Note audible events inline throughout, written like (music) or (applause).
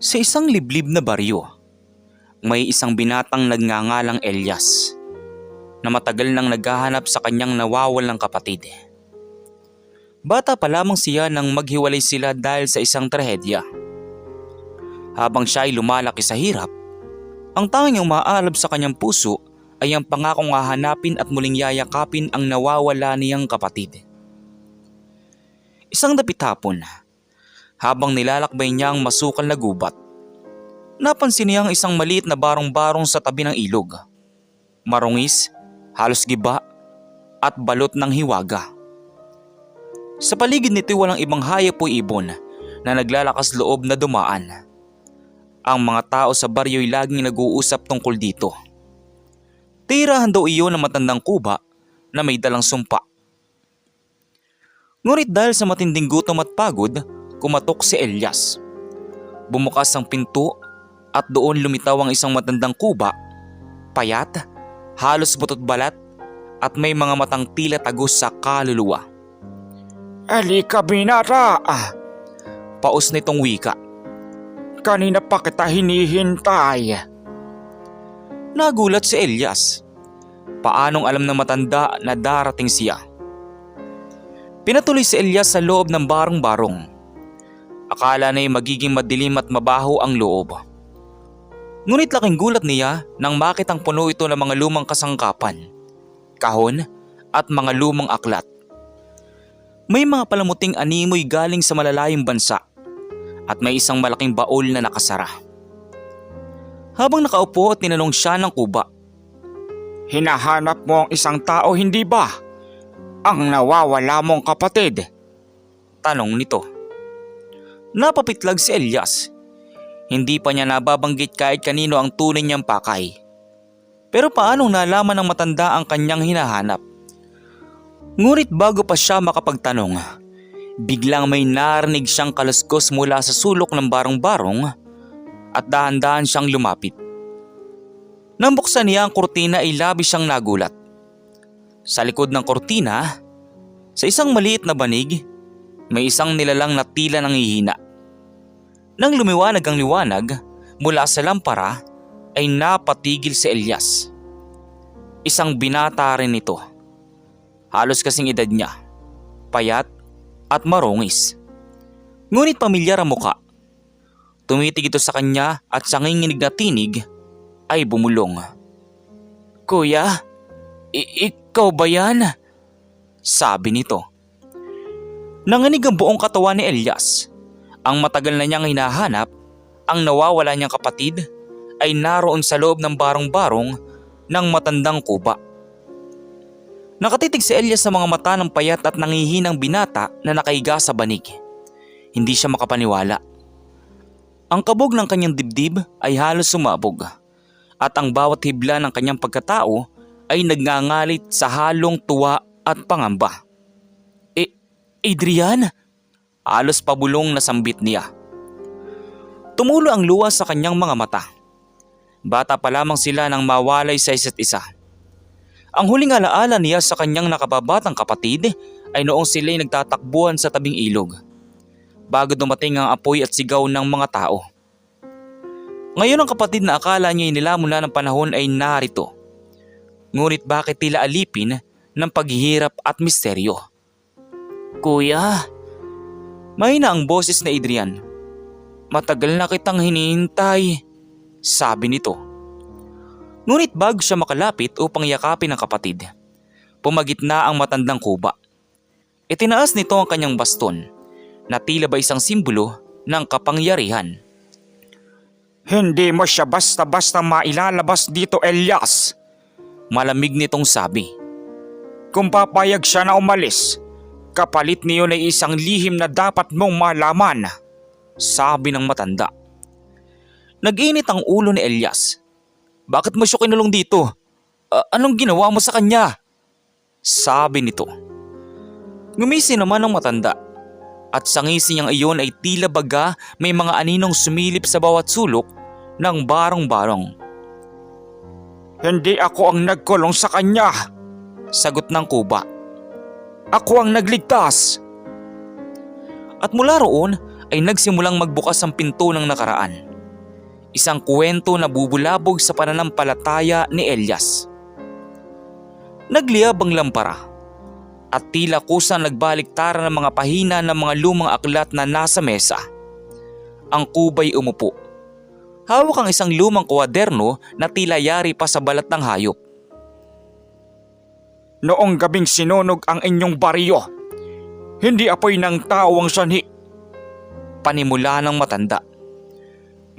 Sa isang liblib na baryo, may isang binatang nagngangalang Elias na matagal nang naghahanap sa kanyang nawawalang kapatid. Bata pa lamang siya nang maghiwalay sila dahil sa isang trahedya. Habang siya ay lumalaki sa hirap, ang tanging umaalab sa kanyang puso ay ang pangakong hahanapin at muling yayakapin ang nawawala niyang kapatid. Isang dapit hapon, habang nilalakbay niya ang masukal na gubat, napansin niya ang isang maliit na barong-barong sa tabi ng ilog. Marungis, halos giba, at balot ng hiwaga. Sa paligid nito walang ibang hayop o ibon na naglalakas loob na dumaan. Ang mga tao sa baryo'y laging nag-uusap tungkol dito. Tirahan daw iyon ng matandang kuba na may dalang sumpa. Ngunit dahil sa matinding gutom at pagod, kumatok si Elias. Bumukas ang pinto at doon lumitaw ang isang matandang kuba, payat, halos butot balat at may mga matang tila tagos sa kaluluwa. Alika binata! Ah, Paus nitong wika. kanina pa kita hinihintay. Nagulat si Elias. Paanong alam ng matanda na darating siya? Pinatuloy si Elias sa loob ng barong-barong. Akala na'y magiging madilim at mabaho ang loob. Ngunit laking gulat niya nang makitang puno ito ng mga lumang kasangkapan, kahon at mga lumang aklat. May mga palamuting animoy galing sa malalayong bansa at may isang malaking baol na nakasara. Habang nakaupo at tinanong siya ng kuba, Hinahanap mo ang isang tao, hindi ba? Ang nawawala mong kapatid. tanong nito. Napapitlag si Elias. Hindi pa niya nababanggit kahit kanino ang tunay niyang pakay. Pero paanong nalaman ng matanda ang kanyang hinahanap? Ngunit bago pa siya makapagtanong, biglang may narinig siyang kaluskos mula sa sulok ng barong-barong at dahan-dahan siyang lumapit. Nang buksan niya ang kurtina ay labi siyang nagulat. Sa likod ng kurtina, sa isang maliit na banig, may isang nilalang na tila nangihina. Nang lumiwanag ang liwanag mula sa lampara ay napatigil si Elias. Isang binata rin ito. Halos kasing edad niya. Payat at marungis. Ngunit pamilyar ang muka. Tumitig ito sa kanya at sa nginginig na tinig ay bumulong. Kuya, ikaw ba yan? Sabi nito. Nanganig ang buong katawan ni Elias. Ang matagal na niyang hinahanap, ang nawawala niyang kapatid, ay naroon sa loob ng barong-barong ng matandang kuba. Nakatitig si Elias sa mga mata ng payat at nangihinang binata na nakaiga sa banig. Hindi siya makapaniwala. Ang kabog ng kanyang dibdib ay halos sumabog at ang bawat hibla ng kanyang pagkatao ay nagngangalit sa halong tuwa at pangamba. Adrian? Halos pabulong na sambit niya. Tumulo ang luwa sa kanyang mga mata. Bata pa lamang sila nang mawalay sa isa't isa. Ang huling alaala niya sa kanyang nakababatang kapatid ay noong sila'y nagtatakbuhan sa tabing ilog. Bago dumating ang apoy at sigaw ng mga tao. Ngayon ang kapatid na akala niya nilamon na ng panahon ay narito. Ngunit bakit tila alipin ng paghihirap at misteryo? Kuya, may na ang boses na Adrian. Matagal na kitang hinihintay, sabi nito. Ngunit bago siya makalapit upang yakapin ang kapatid, pumagit na ang matandang kuba. Itinaas nito ang kanyang baston na tila ba isang simbolo ng kapangyarihan. Hindi mo siya basta-basta mailalabas dito, Elias. Malamig nitong sabi. Kung papayag siya na umalis, kapalit niyo na isang lihim na dapat mong malaman. Sabi ng matanda. Nag-init ang ulo ni Elias. Bakit mo siya kinulong dito? A- anong ginawa mo sa kanya? Sabi nito. Ngumisi naman ang matanda. At sa ngisi niyang iyon ay tila baga may mga aninong sumilip sa bawat sulok ng barong-barong. Hindi ako ang nagkulong sa kanya. Sagot ng kuba. Ako ang nagligtas. At mula roon ay nagsimulang magbukas ang pinto ng nakaraan. Isang kwento na bubulabog sa pananampalataya ni Elias. Nagliyab ang lampara at tila kusang nagbaliktaran ng mga pahina ng mga lumang aklat na nasa mesa. Ang kubay umupo. Hawak ang isang lumang kwaderno na tila yari pa sa balat ng hayop. Noong gabing sinunog ang inyong bariyo, hindi apoy ng tao ang sanhi. Panimula ng matanda.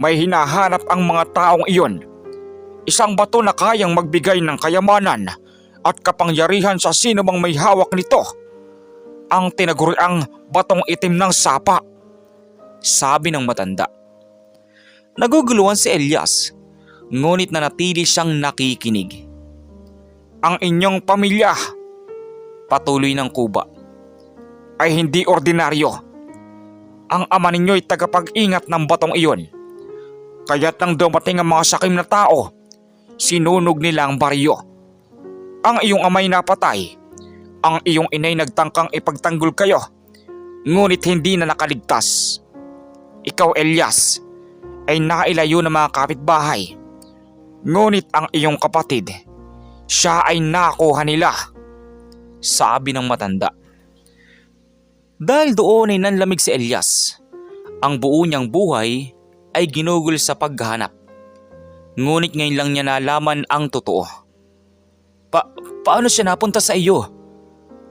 May hinahanap ang mga taong iyon. Isang bato na kayang magbigay ng kayamanan at kapangyarihan sa sino mang may hawak nito. Ang tinaguriang batong itim ng sapa. Sabi ng matanda. Naguguluhan si Elias, ngunit nanatili siyang nakikinig. Ang inyong pamilya Patuloy ng kuba. ay hindi ordinaryo. Ang ama ninyo'y tagapag-ingat ng batong iyon. Kaya't nang dumating ang mga sakim na tao, sinunog nila ang baryo. Ang iyong amay napatay, ang iyong inay nagtangkang ipagtanggol kayo, ngunit hindi na nakaligtas. Ikaw, Elias, ay nailayo ng mga kapitbahay. Ngunit ang iyong kapatid, siya ay nakuha nila. Sabi ng matanda. Dahil doon ay nanlamig si Elias. Ang buo niyang buhay ay ginugol sa paghahanap. Ngunit ngayon lang niya nalaman ang totoo. Pa paano siya napunta sa iyo?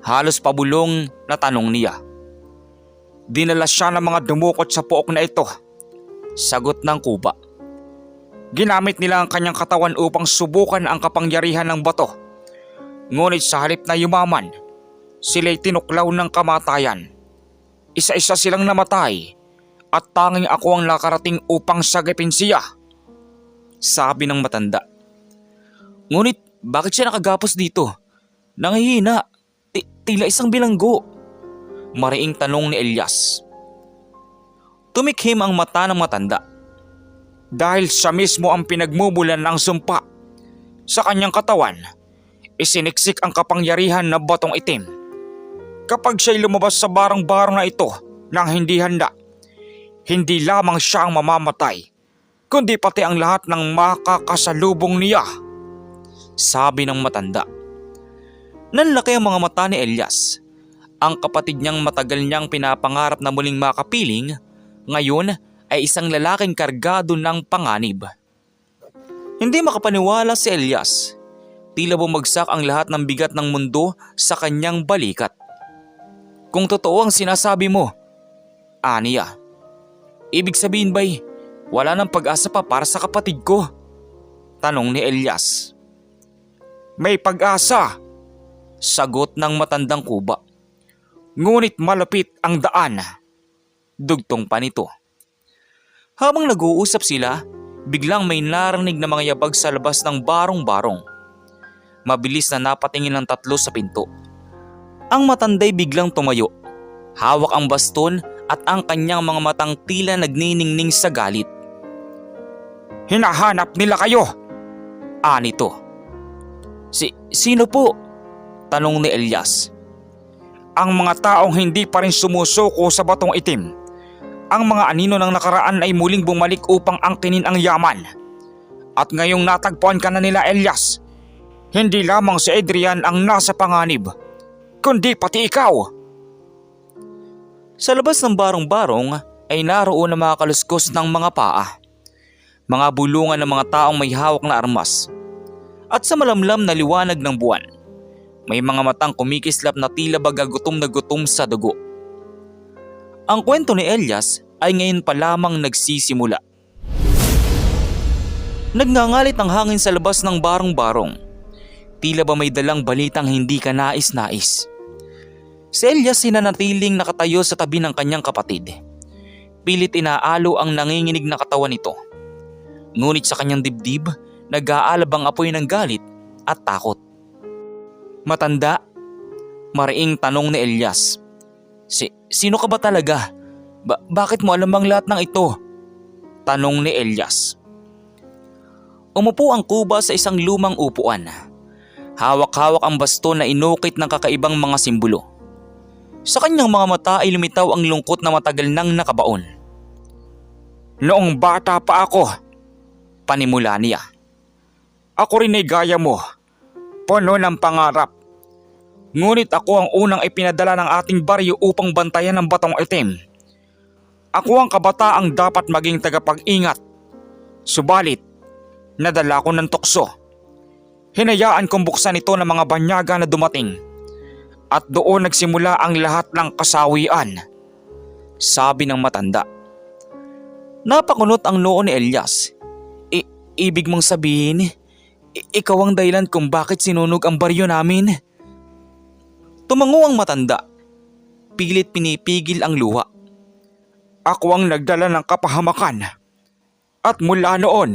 Halos pabulong na tanong niya. Dinala siya ng mga dumukot sa puok na ito. Sagot ng kuba. Ginamit nila ang kanyang katawan upang subukan ang kapangyarihan ng bato. Ngunit sa halip na yumaman, sila'y tinuklaw ng kamatayan. Isa-isa silang namatay at tanging ako ang nakarating upang sagipin siya. Sabi ng matanda. Ngunit bakit siya nakagapos dito? Nangihina. Ti- tila isang bilanggo. Mariing tanong ni Elias. Tumikhim ang mata ng matanda. Dahil siya mismo ang pinagmumulan ng sumpa. Sa kanyang katawan, isiniksik ang kapangyarihan na batong itim. Kapag siya'y lumabas sa barang-barang na ito nang hindi handa, hindi lamang siya ang mamamatay, kundi pati ang lahat ng makakasalubong niya. Sabi ng matanda. Nanlaki ang mga mata ni Elias. Ang kapatid niyang matagal niyang pinapangarap na muling makapiling, ngayon ay isang lalaking kargado ng panganib. Hindi makapaniwala si Elias. Tila bumagsak ang lahat ng bigat ng mundo sa kanyang balikat. Kung totoo ang sinasabi mo, Aniya, ibig sabihin ba'y wala nang pag-asa pa para sa kapatid ko? Tanong ni Elias. May pag-asa, Sagot ng matandang kuba. ngunit malapit ang daan. Dugtong pa nito. Habang nag-uusap sila, biglang may narinig na mga yabag sa labas ng barong-barong. Mabilis na napatingin ng tatlo sa pinto. Ang matanday biglang tumayo. Hawak ang baston at ang kanyang mga matang tila nagniningning sa galit. Hinahanap nila kayo. Anito. Si, sino po? Tanong ni Elias. Ang mga taong hindi pa rin sumusuko sa batong itim. Ang mga anino ng nakaraan ay muling bumalik upang angkinin ang yaman. At ngayong natagpuan ka na nila Elias, hindi lamang si Adrian ang nasa panganib, kundi pati ikaw. Sa labas ng barong-barong ay naroon ang mga kaluskos ng mga paa. Mga bulungan ng mga taong may hawak na armas. At sa malamlam na liwanag ng buwan, may mga matang kumikislap na tila baga gutom na gutom sa dugo. Ang kwento ni Elias ay ngayon pa lamang nagsisimula. Nagngangalit ang hangin sa labas ng barong-barong. Tila ba may dalang balitang hindi ka nais-nais. Si Elias sinanatiling nakatayo sa tabi ng kanyang kapatid. Pilit inaalo ang nanginginig na katawan nito. Ngunit sa kanyang dibdib, nag-aalab ang apoy ng galit at takot. Matanda, mariing tanong ni Elias. Si, sino ka ba talaga? Ba- bakit mo alam ang lahat ng ito? Tanong ni Elias. Umupo ang kuba sa isang lumang upuan. Hawak-hawak ang baston na inukit ng kakaibang mga simbolo. Sa kanyang mga mata ay lumitaw ang lungkot na matagal nang nakabaon. Noong bata pa ako, Panimula niya. Ako rin ay gaya mo. Puno ng pangarap. Ngunit ako ang unang ipinadala ng ating baryo upang bantayan ang batong itim. Ako ang kabataang dapat maging tagapag-ingat. Subalit, nadala ko ng tukso. Hinayaan kong buksan ito ng mga banyaga na dumating. At doon nagsimula ang lahat ng kasawian. Sabi ng matanda. Napakunot ang noo ni Elias. I- ibig mong sabihin, ikaw ang dahilan kung bakit sinunog ang baryo namin. Tumango ang matanda. Pilit pinipigil ang luha. Ako ang nagdala ng kapahamakan. At mula noon,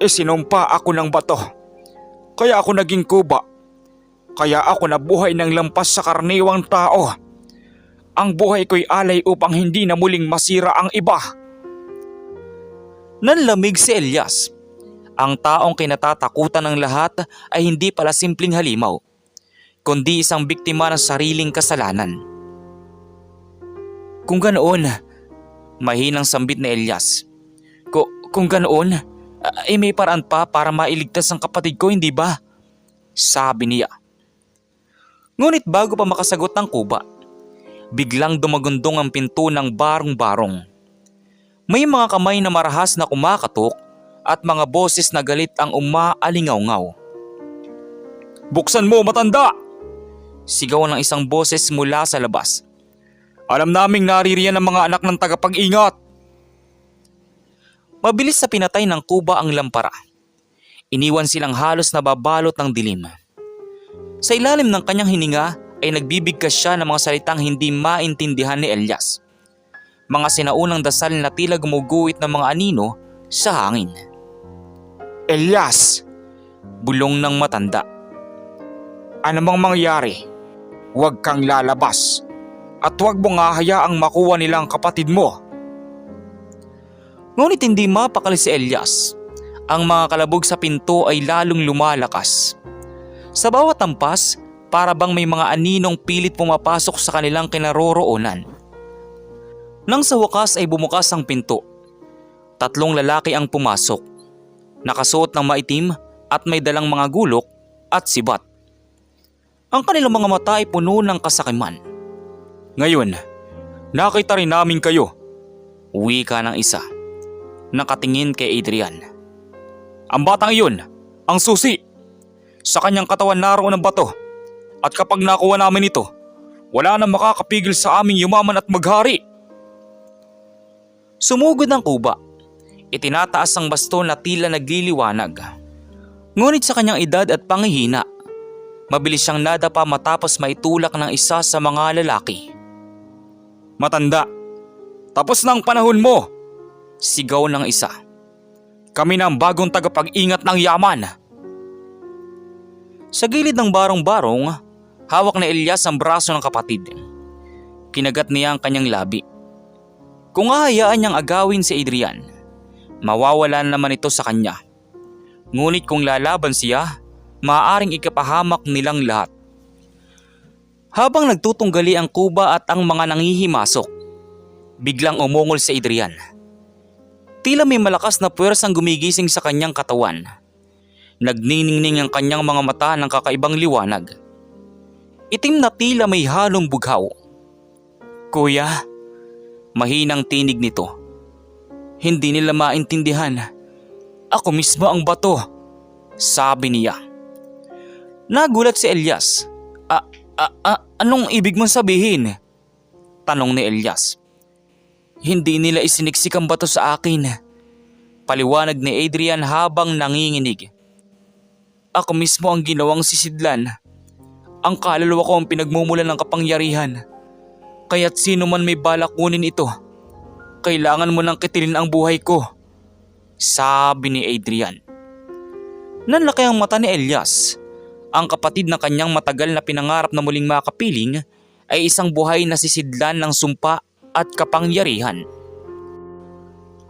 isinumpa ako ng bato. Kaya ako naging kuba. Kaya ako nabuhay ng lampas sa karniwang tao. Ang buhay ko'y alay upang hindi na muling masira ang iba. Nanlamig si Elias. Ang taong kinatatakutan ng lahat ay hindi pala simpleng halimaw, kundi isang biktima ng sariling kasalanan. Kung ganoon, mahinang sambit ni Elias. Ko, kung ganoon, eh may paraan pa para mailigtas ang kapatid ko, hindi ba? Sabi niya. Ngunit bago pa makasagot ng kuba, biglang dumagundong ang pinto ng barong-barong. May mga kamay na marahas na kumakatok at mga boses na galit ang umaalingaw-ngaw. Buksan mo matanda! Sigaw ng isang boses mula sa labas. Alam naming naririyan ang mga anak ng tagapag-ingat. Mabilis sa pinatay ng kuba ang lampara. Iniwan silang halos nababalot ng dilim. Sa ilalim ng kanyang hininga ay nagbibigkas siya ng mga salitang hindi maintindihan ni Elias. Mga sinaunang dasal na tila gumuguhit ng mga anino sa hangin. Elias, Bulong ng matanda. ano mang mangyari, huwag kang lalabas. At huwag mong hahayaang makuha nila ang kapatid mo. Ngunit hindi mapakali si Elias. Ang mga kalabog sa pinto ay lalong lumalakas. Sa bawat tampas, para bang may mga aninong pilit pumapasok sa kanilang kinaroroonan. Nang sa wakas ay bumukas ang pinto. Tatlong lalaki ang pumasok. Nakasuot ng maitim at may dalang mga gulok at sibat. Ang kanilang mga mata ay puno ng kasakiman. Ngayon, nakita rin namin kayo. Uwi ka ng isa. Nakatingin kay Adrian. Ang batang iyon, ang susi. Sa kanyang katawan naroon ang bato. At kapag nakuha namin ito, wala na makakapigil sa aming yumaman at maghari. Sumugod ang kuba. Itinataas ang baston na tila nagliliwanag. Ngunit sa kanyang edad at pangihina, mabilis siyang nadapa matapos maitulak ng isa sa mga lalaki. Matanda, tapos na ang panahon mo. Sigaw ng isa. Kami na ang bagong tagapag-ingat ng yaman. Sa gilid ng barong-barong, hawak na Elias ang braso ng kapatid. Kinagat niya ang kanyang labi. Kung hahayaan niyang agawin si Adrian, mawawala naman ito sa kanya. Ngunit kung lalaban siya, maaaring ikapahamak nilang lahat. Habang nagtutunggali ang kuba at ang mga nangihimasok, biglang umungol si Adrian. Tila may malakas na puwersang gumigising sa kanyang katawan. Nagniningning ang kanyang mga mata ng kakaibang liwanag. Itim na tila may halong bughaw. Kuya, mahinang tinig nito. Hindi nila maintindihan. Ako mismo ang bato, sabi niya. Nagulat si Elias. A, a, a, anong ibig mong sabihin? Tanong ni Elias. Hindi nila isiniksik ang bato sa akin. Paliwanag ni Adrian habang nanginginig. Ako mismo ang ginawang sisidlan. Ang kaluluwa ko ang pinagmumulan ng kapangyarihan. Kaya't sino man may balak kunin ito, kailangan mo nang kitilin ang buhay ko. Sabi ni Adrian. Nanlaki ang mata ni Elias. Ang kapatid na kanyang matagal na pinangarap na muling makapiling ay isang buhay na sisidlan ng sumpa at kapangyarihan.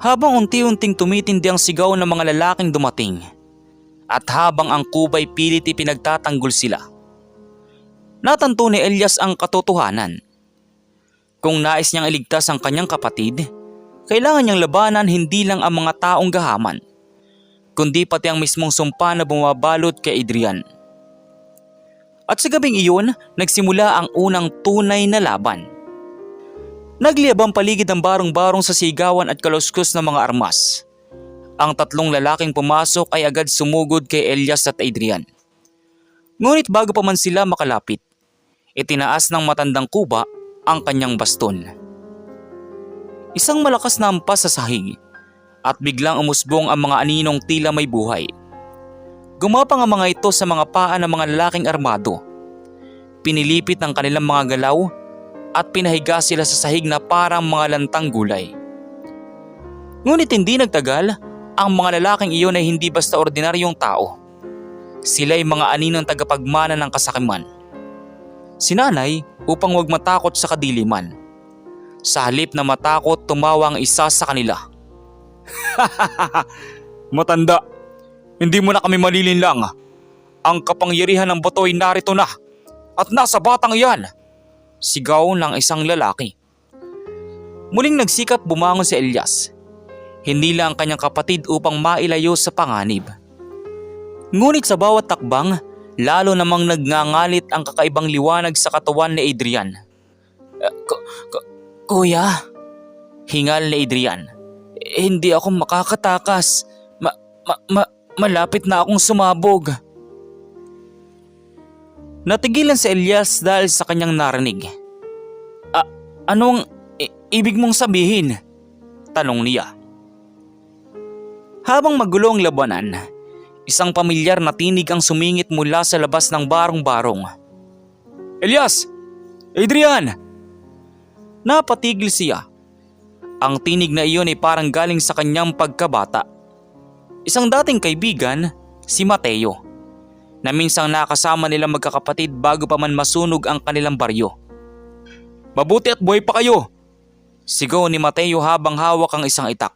Habang unti-unting tumitindi ang sigaw ng mga lalaking dumating at habang ang kubay pilit ipinagtatanggol sila. Natanto ni Elias ang katotohanan. Kung nais niyang iligtas ang kanyang kapatid, kailangan niyang labanan hindi lang ang mga taong gahaman, kundi pati ang mismong sumpa na bumabalot kay Adrian. At sa gabing iyon, nagsimula ang unang tunay na laban. Nagliyab ang paligid ng barong-barong sa sigawan at kaluskos ng mga armas. Ang tatlong lalaking pumasok ay agad sumugod kay Elias at Adrian. Ngunit bago pa man sila makalapit, itinaas ng matandang kuba ang kanyang baston. Isang malakas na ampas sa sahig at biglang umusbong ang mga aninong tila may buhay. Gumapang ang mga ito sa mga paa ng mga lalaking armado. Pinilipit ang kanilang mga galaw at pinahiga sila sa sahig na parang mga lantang gulay. Ngunit hindi nagtagal, ang mga lalaking iyon ay hindi basta ordinaryong tao. Sila ay mga aninong tagapagmana ng kasakiman. Sinanay upang wag matakot sa kadiliman. Sa halip na matakot, tumawa ang isa sa kanila. (laughs) Matanda, hindi mo na kami malilinlang. Ang kapangyarihan ng bato ay narito na at nasa batang iyan. Sigaw ng isang lalaki. Muling nagsikap bumangon si Elias. Hindi lang ang kanyang kapatid upang mailayo sa panganib. Ngunit sa bawat takbang, lalo namang nagngangalit ang kakaibang liwanag sa katawan ni Adrian. "Eh, ku- ku- kuya? Hingal ni Adrian. "Eh, hindi ako makakatakas. Ma, ma, ma- malapit na akong sumabog. Natigilan si Elias dahil sa kanyang narinig. Ah, anong i- ibig mong sabihin? Tanong niya. Habang magulo ang labanan, isang pamilyar na tinig ang sumingit mula sa labas ng barong-barong. Elias! Adrian! Napatigil siya. Ang tinig na iyon ay parang galing sa kanyang pagkabata. Isang dating kaibigan, si Mateo, na minsang nakasama nilang magkakapatid bago pa man masunog ang kanilang baryo. Mabuti at buhay pa kayo. Sigaw ni Mateo habang hawak ang isang itak.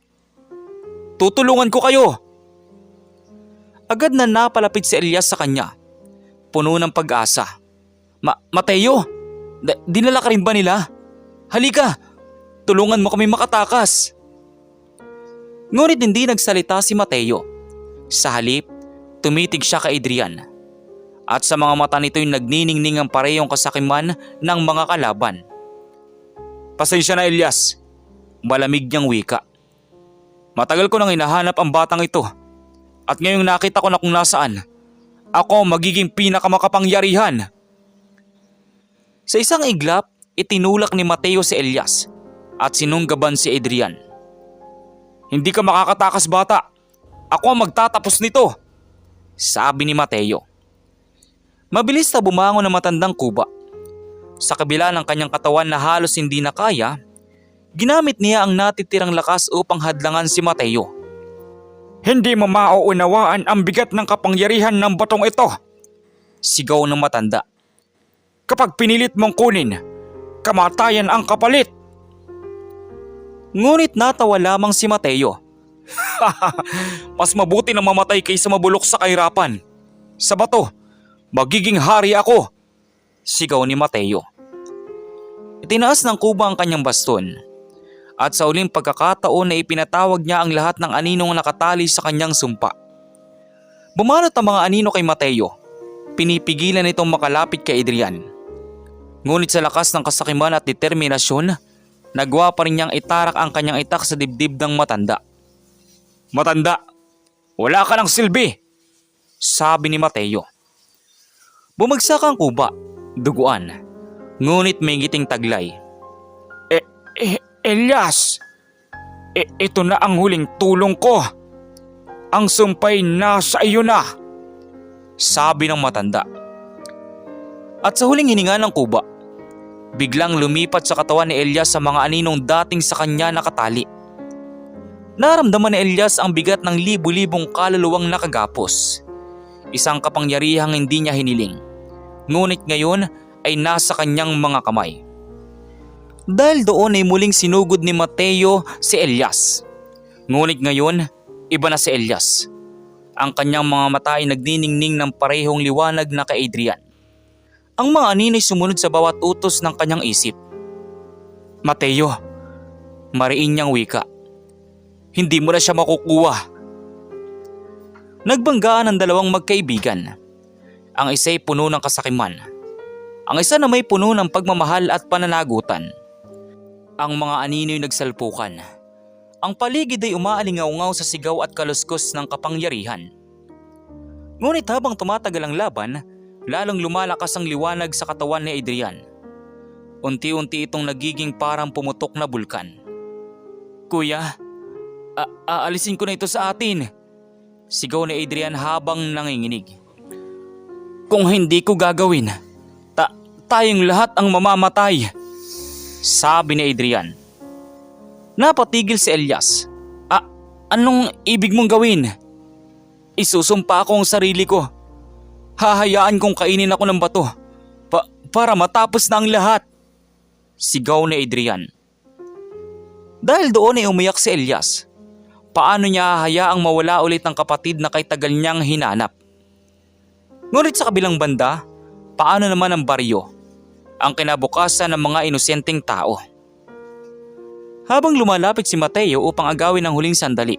Tutulungan ko kayo. Agad na napalapit si Elias sa kanya. Puno ng pag-asa. Ma Mateo, da- dinala ka rin ba nila? Halika, tulungan mo kami makatakas. Ngunit hindi nagsalita si Mateo. Sa halip, tumitig siya kay Adrian. At sa mga mata nito'y nagniningning ang parehong kasakiman ng mga kalaban. Pasensya na Elias. Malamig niyang wika. Matagal ko nang hinahanap ang batang ito. At ngayong nakita ko na kung nasaan, ako magiging pinakamakapangyarihan. Sa isang iglap, itinulak ni Mateo si Elias at sinunggaban si Adrian. Hindi ka makakatakas bata. Ako ang magtatapos nito. Sabi ni Mateo. Mabilis na bumangon ang matandang kuba. Sa kabila ng kanyang katawan na halos hindi na kaya, ginamit niya ang natitirang lakas upang hadlangan si Mateo. Hindi mo mauunawaan ang bigat ng kapangyarihan ng batong ito. Sigaw ng matanda. Kapag pinilit mong kunin, kamatayan ang kapalit. Ngunit natawa lamang si Mateo. (laughs) Mas mabuti na mamatay kaysa mabulok sa kahirapan. Sa bato, magiging hari ako. Sigaw ni Mateo. Itinaas ng kuba ang kanyang baston. At sa uling pagkakataon na ipinatawag niya ang lahat ng aninong nakatali sa kanyang sumpa. Bumanat ang mga anino kay Mateo. Pinipigilan itong makalapit kay Adrian. Ngunit sa lakas ng kasakiman at determinasyon, nagwa pa rin niyang itarak ang kanyang itak sa dibdib ng matanda. Matanda, wala ka ng silbi. Sabi ni Mateo. Bumagsak ang kuba, duguan. Ngunit may ngiting taglay. Eh, eh, Elias, eh, ito na ang huling tulong ko. Ang sumpay nasa iyo na. sabi ng matanda. At sa huling hininga ng kuba, biglang lumipat sa katawan ni Elias sa mga aninong dating sa kanya nakatali. Naramdaman ni Elias ang bigat ng libu-libong kaluluwang nakagapos. Isang kapangyarihang hindi niya hiniling. Ngunit ngayon ay nasa kanyang mga kamay. Dahil doon ay muling sinugod ni Mateo si Elias. Ngunit ngayon, iba na si Elias. Ang kanyang mga mata ay nagniningning ng parehong liwanag na kay Adrian. Ang mga aninay sumunod sa bawat utos ng kanyang isip. Mateo, mariin niyang wika. Hindi mo na siya makukuha. Nagbanggaan ang dalawang magkaibigan. Ang isa'y puno ng kasakiman. Ang isa na may puno ng pagmamahal at pananagutan. Ang mga anino'y nagsalpukan. Ang paligid ay umaalingaw sa sigaw at kaluskos ng kapangyarihan. Ngunit habang tumatagal ang laban, lalong lumalakas ang liwanag sa katawan ni Adrian. Unti-unti itong nagiging parang pumutok na bulkan. Kuya, a- aalisin ko na ito sa atin. Sigaw ni Adrian habang nanginginig. Kung hindi ko gagawin, ta- tayong lahat ang mamamatay. Sabi ni Adrian. Napatigil si Elias. Ah, anong ibig mong gawin? Isusumpa ko ang sarili ko. Hahayaan kong kainin ako ng bato pa- para matapos na ang lahat. Sigaw ni Adrian. Dahil doon ay umiyak si Elias. Paano niya hahayaang mawala ulit ng kapatid na kay tagal niyang hinanap? Ngunit sa kabilang banda, paano naman ang baryo? Ang kinabukasan ng mga inosenteng tao. Habang lumalapit si Mateo upang agawin ang huling sandali,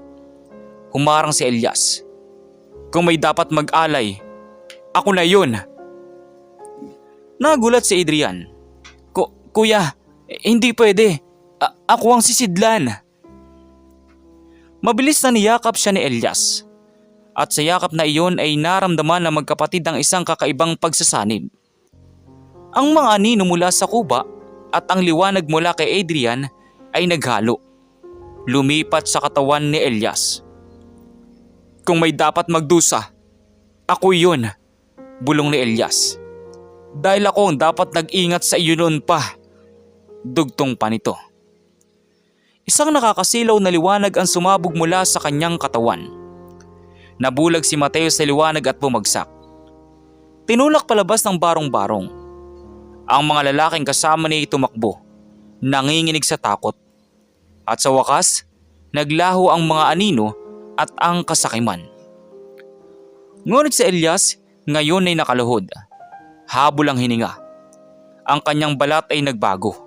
humarang si Elias. Kung may dapat mag-alay, ako na yun. Nagulat si Adrian. Ku- kuya, eh, hindi pwede. A- ako ang sisidlan. Mabilis na niyakap siya ni Elias. At sa yakap na iyon ay naramdaman ng magkapatid ang isang kakaibang pagsasanib. Ang mga anino mula sa kuba at ang liwanag mula kay Adrian ay naghalo. Lumipat sa katawan ni Elias. Kung may dapat magdusa, ako yun, bulong ni Elias. Dahil ako ang dapat nag-ingat sa iyo noon pa. Dugtong pa nito. Isang nakakasilaw na liwanag ang sumabog mula sa kanyang katawan. Nabulag si Mateo sa liwanag at bumagsak. Tinulak palabas ng barong-barong. Ang mga lalaking kasama niya tumakbo, nanginginig sa takot. At sa wakas, naglaho ang mga anino at ang kasakiman. Ngunit si Elias ngayon ay nakaluhod. Habol ang hininga. Ang kanyang balat ay nagbago.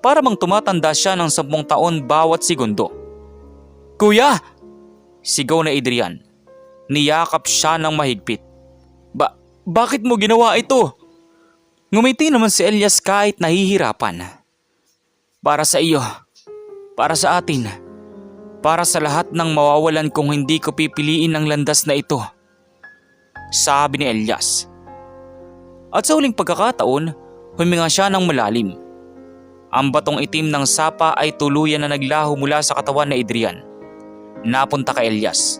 Para bang tumatanda siya ng sampung taon bawat segundo. Kuya! Sigaw na Adrian. Niyakap siya ng mahigpit. Ba, bakit mo ginawa ito? Ngumiti naman si Elias kahit nahihirapan. Para sa iyo. Para sa atin. Para sa lahat ng mawawalan kung hindi ko pipiliin ang landas na ito. Sabi ni Elias. At sa huling pagkakataon, huminga siya ng malalim. Ang batong itim ng sapa ay tuluyan na naglaho mula sa katawan ni Adrian. Napunta kay Elias.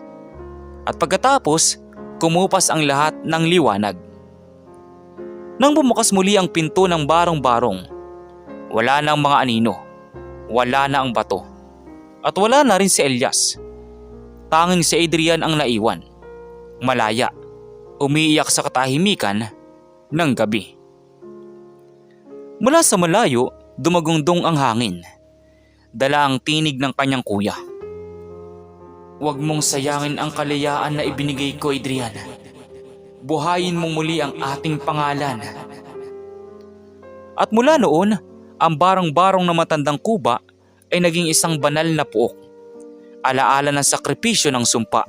At pagkatapos, kumupas ang lahat ng liwanag. Nang bumukas muli ang pinto ng barong-barong, wala na ang mga anino, wala na ang bato, at wala na rin si Elias. Tanging si Adrian ang naiwan. Malaya, umiiyak sa katahimikan ng gabi. Mula sa malayo, dumagungdong ang hangin. Dala ang tinig ng kanyang kuya. Huwag mong sayangin ang kalayaan na ibinigay ko, Adrian. Buhayin mo muli ang ating pangalan. At mula noon, ang barang-barong na matandang kuba ay naging isang banal na puok. Alaala ng sakripisyo ng sumpa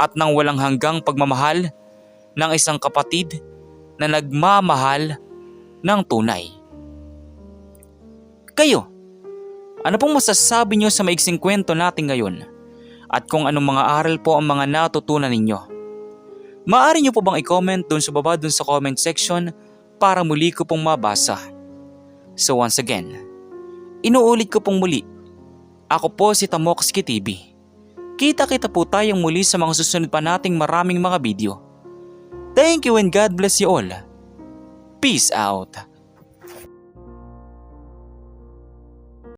at ng walang hanggang pagmamahal ng isang kapatid na nagmamahal ng tunay. Kayo, ano pong masasabi niyo sa maiksing kwento natin ngayon? At kung anong mga aral po ang mga natutunan ninyo? Maaari niyo po bang i-comment dun sa baba dun sa comment section para muli ko pong mabasa? So once again, inuulit ko pong muli. Ako po si Tamoxki TV. Kita-kita po tayong muli sa mga susunod pa nating maraming mga video. Thank you and God bless you all. Peace out.